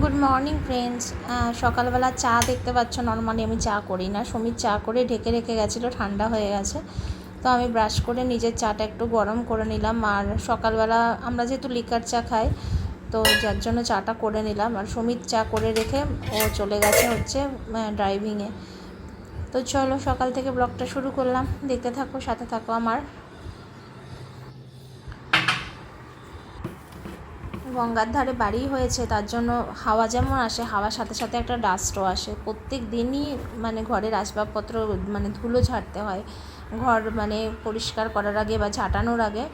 Good morning friends সকালবেলা চা দেখতে পাচ্ছ নর্মালি আমি চা করি না। সমীর চা করে ঢেকে রেখে গেছিল, ঠান্ডা হয়ে গেছে। তো আমি ব্রাশ করে নিজের চাটা একটু গরম করে নিলাম। আর সকালবেলা আমরা যেহেতু লিকার চা খাই, তো যার জন্য চাটা করে নিলাম। আর সমীর চা করে রেখে ও চলে গেছে হচ্ছে ড্রাইভিংয়ে তো চলো সকাল থেকে ব্লগটা শুরু করলাম। দেখতে থাকো, সাথে থাকো আমার। গঙ্গার ধারে বাড়ি হয়েছে, তার জন্য হাওয়া যেমন আসে, হাওয়ার সাথে সাথে একটা ডাস্টও আসে। প্রত্যেক দিনই মানে ঘরের আসবাবপত্র মানে ধুলো ঝাড়তে হয়। ঘর মানে পরিষ্কার করার আগে বা ঝাঁটানোর আগে।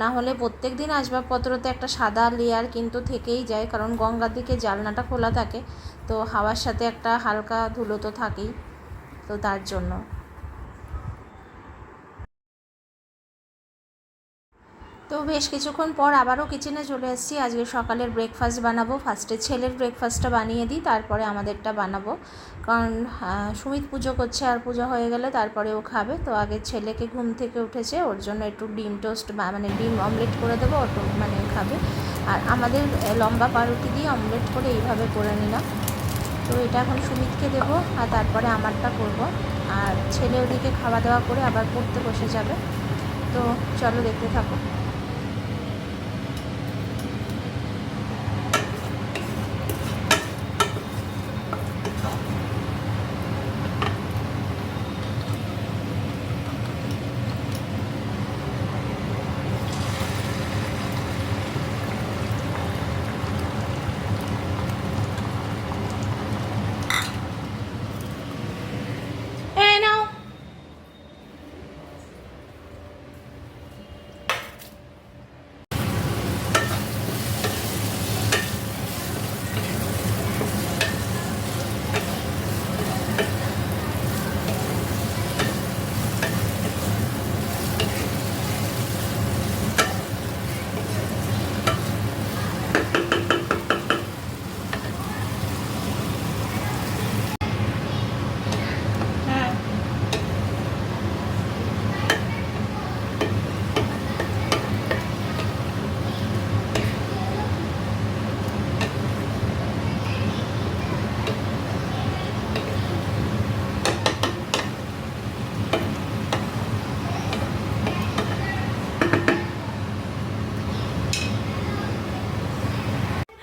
না হলে প্রত্যেক দিন আসবাবপত্রতে একটা সাদা লেয়ার কিন্তু থেকেই যায়, কারণ গঙ্গার দিকে জালনাটা খোলা থাকে। তো হাওয়ার সাথে একটা হালকা ধুলো তো থাকেই, তো তার জন্য। তো বেশ কিছুক্ষণ পর আবারও কিচেনে চলে এসেছি। আজকে সকালের ব্রেকফাস্ট বানাবো। ফার্স্টে ছেলের ব্রেকফাস্টটা বানিয়ে দিই, তারপরে আমাদেরটা বানাবো। কারণ সুমিত পুজো করছে আর পুজো হয়ে গেলে তারপরে ও খাবে। তো আগে ছেলেকে ঘুম থেকে উঠেছে, ওর জন্য একটু ডিম টোস্ট মানে ডিম অমলেট করে দেবো ওটু মানে খাবে। আর আমাদের লম্বা পাউরুটি দিয়ে অমলেট করে এইভাবে করে নিলাম। তো এটা এখন সুমিতকে দেবো, আর তারপরে আমারটা করব। আর ছেলে ওদিকে খাওয়া দাওয়া করে আবার পড়তে বসে যাবে। তো চলো দেখতে থাকো।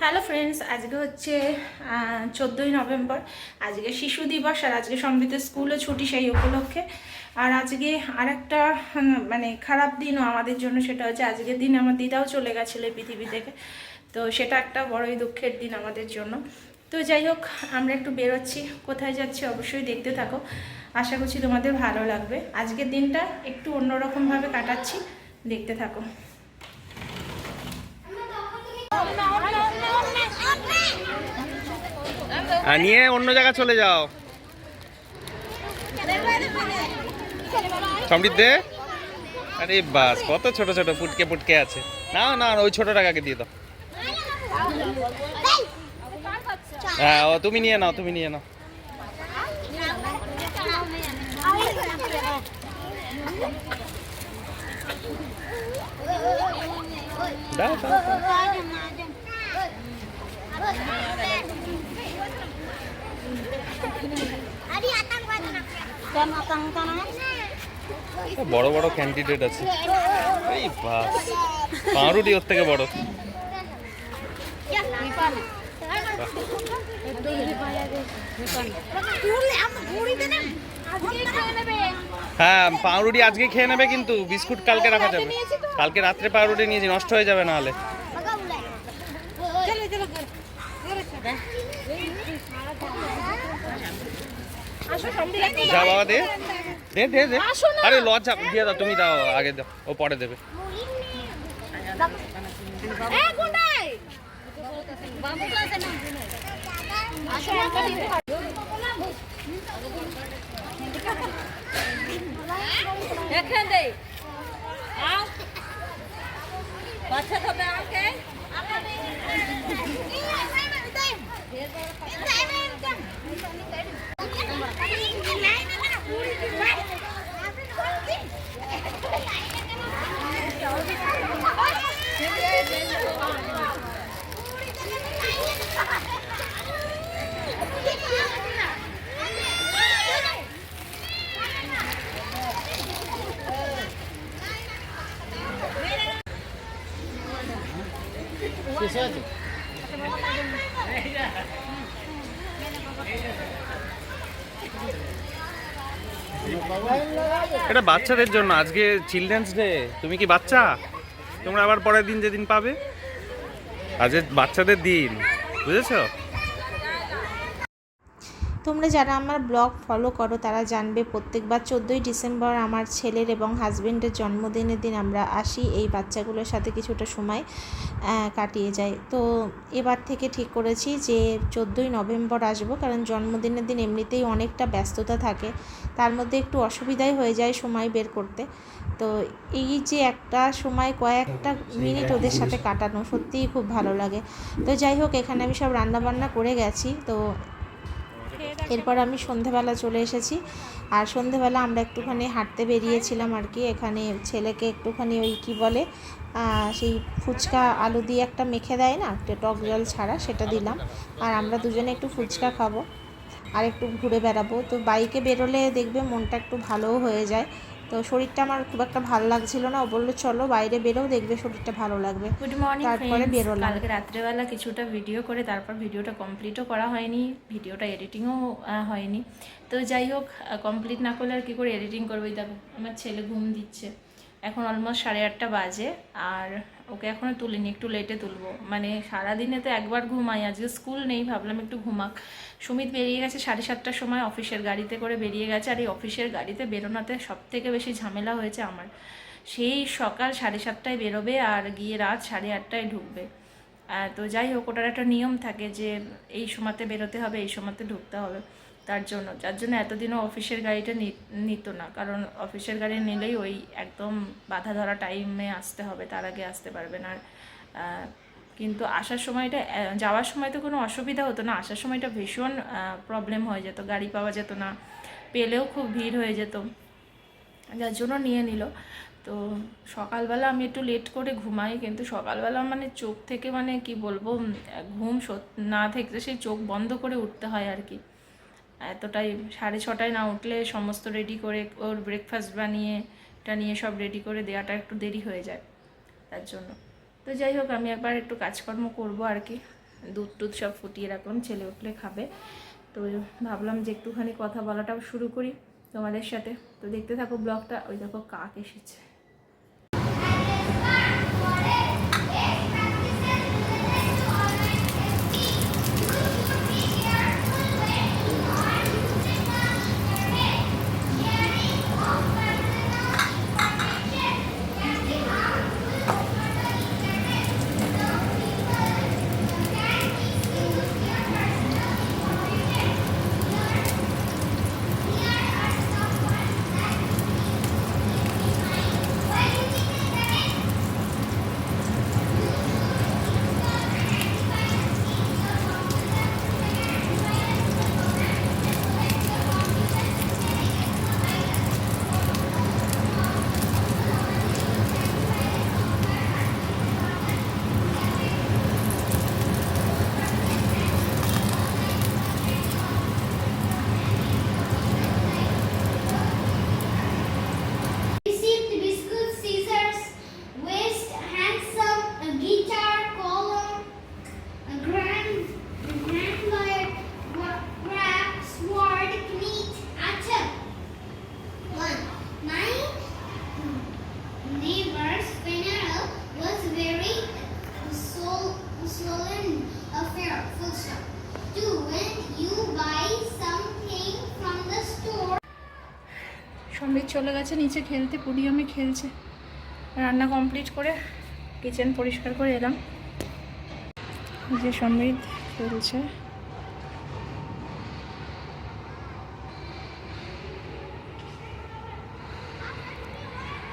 হ্যালো ফ্রেন্ডস আজকে হচ্ছে চোদ্দোই নভেম্বর। আজকে শিশু দিবস আর আজকে সমৃদ্ধ স্কুলও ছুটি সেই উপলক্ষে। আর আজকে আর একটা মানে খারাপ দিনও আমাদের জন্য সেটা হচ্ছে আজকের দিন আমার দিদাও চলে গেছিল পৃথিবী থেকে। তো সেটা একটা বড়ই দুঃখের দিন আমাদের জন্য। তো যাই হোক, আমরা একটু বেরোচ্ছি। কোথায় যাচ্ছি অবশ্যই দেখতে থাকো। আশা করছি তোমাদের ভালো লাগবে। আজকের দিনটা একটু অন্যরকমভাবে কাটাচ্ছি। দেখতে থাকো আর নিয়ে অন্য জায়গায় চলে যাও। সমৃদ্ধে আরে বাস, কত ছোট ছোট ফুটকে ফুটকে আছে। না না ওই ছোট টাকাকে দিয়ে দাও। হ্যাঁ ও, তুমি নিয়ে নাও, তুমি নিয়ে নাও। দাও দাও। বড় বড় ক্যান্ডিডেট আছে। এই বাস পাউরুটি ওর থেকে বড়। হ্যাঁ পাউরুটি আজকে খেয়ে নেবে কিন্তু, বিস্কুট কালকে রাখা যাবে। কালকে রাত্রে পাউরুটি নিয়েছি নষ্ট হয়ে যাবে নাহলে। যা বাবা দে। দে দে দে। আরে লজ্জা। দিয়ে দাও তুমি দাও আগে দাও। ও পরে দেবে। এখানে আও বাচ্চা খাবে আমাকে এটা বাচ্চাদের জন্য, আজকে চিলড্রেন্স ডে তুমি কি বাচ্চা? তোমরা আবার পরের দিন যেদিন পাবে? আজকে বাচ্চাদের দিন, বুঝেছ? তোমরা যারা আমার ব্লগ ফলো করো তারা জানবে প্রত্যেকবার চোদ্দোই ডিসেম্বর আমার ছেলের এবং হাজবেন্ডের জন্মদিনের দিন আমরা আসি। এই বাচ্চাগুলোর সাথে কিছুটা সময় কাটিয়ে যাই। তো এবার থেকে ঠিক করেছি যে চোদ্দোই নভেম্বর আসব কারণ জন্মদিনের দিন এমনিতেই অনেকটা ব্যস্ততা থাকে। তার মধ্যে একটু অসুবিধাই হয়ে যায় সময় বের করতে। তো এই যে একটা সময় কয়েকটা মিনিট ওদের সাথে কাটানো সত্যিই খুব ভালো লাগে। তো যাই হোক এখানে আমি সব রান্নাবান্না করে গেছি। তো এরপর আমি সন্ধেবেলা চলে এসেছি। আর সন্ধেবেলা আমরা একটুখানি হাঁটতে বেরিয়েছিলাম আর কি। এখানে ছেলেকে একটুখানি ওই কি বলে সেই ফুচকা আলু দিয়ে একটা মেখে দেয় না, একটা টক জল ছাড়া সেটা দিলাম। আর আমরা দুজনে একটু ফুচকা খাব আর একটু ঘুরে বেড়াবো। তো বাইকে বেরোলে দেখবে মনটা একটু ভালোও হয়ে যায়। তো শরীরটা আমার খুব একটা ভালো লাগছিল না। ও বলল চলো বাইরে বেরো দেখবে শরীরটা ভালো লাগবে। গুড মর্নিং তারপরে বেরোলাম। কালকে রাত্রেবেলা কিছুটা ভিডিও করে তারপর ভিডিওটা কমপ্লিটও করা হয়নি। ভিডিওটা এডিটিংও হয়নি। তো যাই হোক কমপ্লিট না করলে আর কী করে এডিটিং করব? দেখো আমার ছেলে ঘুম দিচ্ছে। এখন অলমোস্ট সাড়ে আটটা বাজে, আর ওকে এখনও তুলিনি, একটু লেটে তুলবো। মানে সারাদিনে তো একবার ঘুমাই, আজকে স্কুল নেই, ভাবলাম একটু ঘুমাক। সুমিত বেরিয়ে গেছে সাড়ে সাতটার সময়, অফিসের গাড়িতে করে বেরিয়ে গেছে, আর এই অফিসের গাড়িতে বেরোনোতে সব থেকে বেশি ঝামেলা হয়েছে আমার। সেই সকাল সাড়ে সাতটায় বেরোবে, আর গিয়ে রাত সাড়ে আটটায় ঢুকবে। তো যাই হোক, ওটার একটা নিয়ম থাকে যে, এই সময়তে বেরোতে হবে, এই সময়তে ঢুকতে হবে। তার জন্য। যার জন্য এতদিনও অফিসের গাড়িটা নিত না। কারণ অফিসের গাড়ি নিলেই ওই একদম বাধা ধরা টাইমে আসতে হবে, তার আগে আসতে পারবে না আর কিন্তু আসার সময়টা যাওয়ার সময় তো কোনো অসুবিধা হতো না। আসার সময়টা ভীষণ প্রবলেম হয়ে যেত। গাড়ি পাওয়া যেত না। পেলেও খুব ভিড় হয়ে যেত। যার জন্য নিয়ে নিল। তো সকালবেলা আমি একটু লেট করে ঘুমাই, কিন্তু সকালবেলা মানে চোখ থেকে মানে কি বলব ঘুম না থেকে সেই চোখ বন্ধ করে উঠতে হয় আর কি। এতটাই, সাড়ে ছটায় না উঠলে সমস্ত রেডি করে ওর ব্রেকফাস্ট বানিয়ে, এটা নিয়ে সব রেডি করে দেওয়াটা একটু দেরি হয়ে যায়, তার জন্য। তো যাই হোক, আমি একবার একটু কাজকর্ম করব আর কি। দুধ টুধ সব ফুটিয়ে রাখলাম ছেলে উঠলে খাবে। তো ভাবলাম যে একটুখানি কথা বলাটাও শুরু করি তোমাদের সাথে। তো দেখতে থাকো ব্লগটা, ওই দেখো কাক এসেছে। গেছে, নিচে খেলতে, পুডিয়ামে খেলছে। রান্না কমপ্লিট করে কিচেন পরিষ্কার করে এলাম। যে সমৃদ্ধ খেলছে।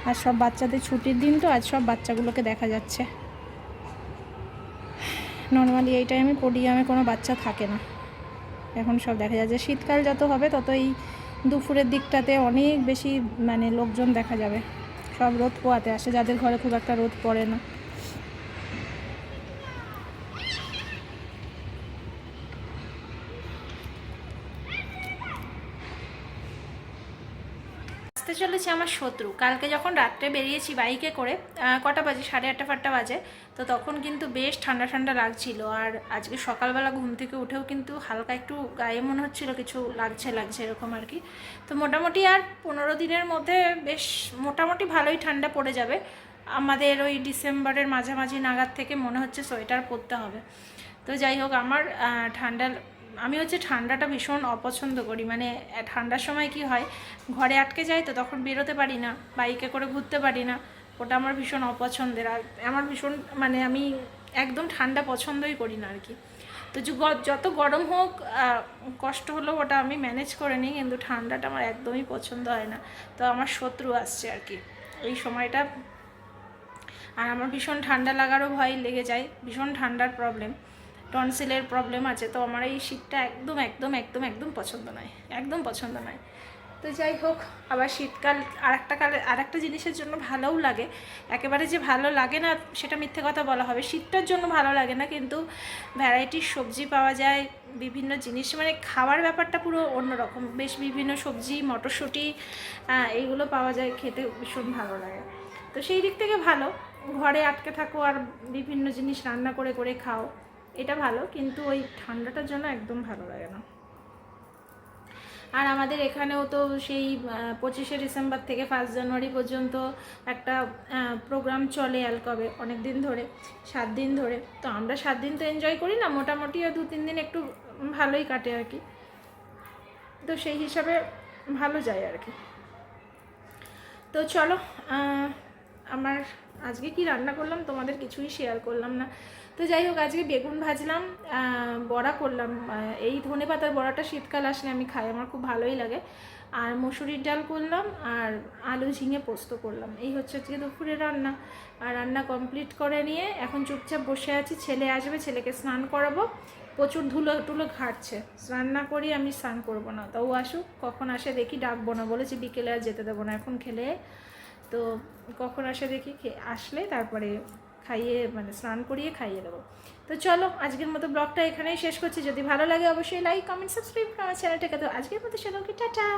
আর সব বাচ্চাদের ছুটির দিন তো, আজ সব বাচ্চাগুলোকে দেখা যাচ্ছে। নর্মালি এই টাইমে পোডিয়ামে কোনো বাচ্চা থাকে না। এখন সব দেখা যাচ্ছে, শীতকাল যত হবে তত এই দুপুরের দিকটাতে অনেক বেশি মানে লোকজন দেখা যাবে। সব রোদ পোয়াতে আসে, যাদের ঘরে খুব একটা রোদ পড়ে না আসতে চলে বলেছি আমার শত্রু। কালকে যখন রাত্রে বেরিয়েছি বাইকে করে কটা বাজে? সাড়ে আটটা ফাটটা বাজে। তো তখন কিন্তু বেশ ঠান্ডা ঠান্ডা লাগছিল। আর আজকে সকালবেলা ঘুম থেকে উঠেও কিন্তু হালকা একটু গায়ে মনে হচ্ছিল, কিছু লাগছে লাগছে এরকম আর কি। তো মোটামুটি আর পনেরো দিনের মধ্যে বেশ মোটামুটি ভালোই ঠান্ডা পড়ে যাবে। আমাদের ওই ডিসেম্বরের মাঝামাঝি নাগাদ থেকে মনে হচ্ছে সোয়েটার পরতে হবে। তো যাই হোক, আমার ঠান্ডা আমি হচ্ছে ঠান্ডাটা ভীষণ অপছন্দ করি। মানে ঠান্ডার সময় কি হয়, ঘরে আটকে যাই তো তখন বেরোতে পারি না, বাইকে করে ঘুরতে পারি না। ওটা আমার ভীষণ অপছন্দের। আর আমার ভীষণ মানে আমি একদম ঠান্ডা পছন্দই করি না আর কি। তো যত গরম হোক কষ্ট হলেও ওটা আমি ম্যানেজ করে নিই, কিন্তু ঠান্ডাটা আমার একদমই পছন্দ হয় না। তো আমার শত্রু আসছে আর কি, এই সময়টা। আর আমার ভীষণ ঠান্ডা লাগারও ভয় লেগে যায়, ভীষণ ঠান্ডার প্রবলেম টনসিলের প্রবলেম আছে, তো আমার এই শীতটা একদম একদম একদম একদম পছন্দ নয়, একদম পছন্দ নয়। তো যাই হোক, আবার শীতকাল আর একটা কালে আর একটা জিনিসের জন্য ভালোও লাগে। একেবারে যে ভালো লাগে না, সেটা মিথ্যে কথা বলা হবে। শীতটার জন্য ভালো লাগে না, কিন্তু ভ্যারাইটির সবজি পাওয়া যায়, বিভিন্ন জিনিস মানে খাওয়ার ব্যাপারটা পুরো অন্যরকম। বেশ বিভিন্ন সবজি, মটরশুঁটি এইগুলো পাওয়া যায়, খেতে ভীষণ ভালো লাগে। তো সেই দিক থেকে ভালো, ঘরে আটকে থাকো আর বিভিন্ন জিনিস রান্না করে করে খাও। এটা ভালো, কিন্তু ওই ঠান্ডাটার জন্য একদম ভালো লাগে না। আর আমাদের এখানেও তো সেই পঁচিশে ডিসেম্বর থেকে ফার্স্ট জানুয়ারি পর্যন্ত একটা প্রোগ্রাম চলে অ্যালকবে অনেক দিন ধরে, সাত দিন ধরে। তো আমরা সাত দিন তো এনজয় করি না, মোটামুটি দু তিন দিন একটু ভালোই কাটে আর কি। তো সেই হিসাবে ভালো যায় আর কি। তো চলো আমার আজকে কি রান্না করলাম তোমাদের কিছুই শেয়ার করলাম না। তো যাই হোক, আজকে বেগুন ভাজলাম বড়া করলাম। এই ধনে পাতার বড়াটা শীতকাল আসলে আমি খাই, আমার খুব ভালোই লাগে। আর মসুরির ডাল করলাম আর আলু ঝিঙে পোস্ত করলাম। এই হচ্ছে আজকে দুপুরে রান্না। আর রান্না কমপ্লিট করে নিয়ে এখন চুপচাপ বসে আছি, ছেলে আসবে, ছেলেকে স্নান করাবো। প্রচুর ধুলো টুলো ঘাটছে। স্নান না করি আমি স্নান করব না। তো ও আসুক, কখন আসে দেখি, ডাকবো না। বলেছে বিকেলে আর যেতে দেবো না। এখন খেলে তো কখন আসে দেখি আসলে তারপরে খাইয়ে মানে স্নান করিয়ে খাইয়ে দেবো। তো চলো, আজকের মতো ব্লগটা এখানেই শেষ করছি। যদি ভালো লাগে অবশ্যই লাইক কমেন্ট সাবস্ক্রাইব আমার চ্যানেলটাকে। তো আজকের মতো সকলকে টাটা!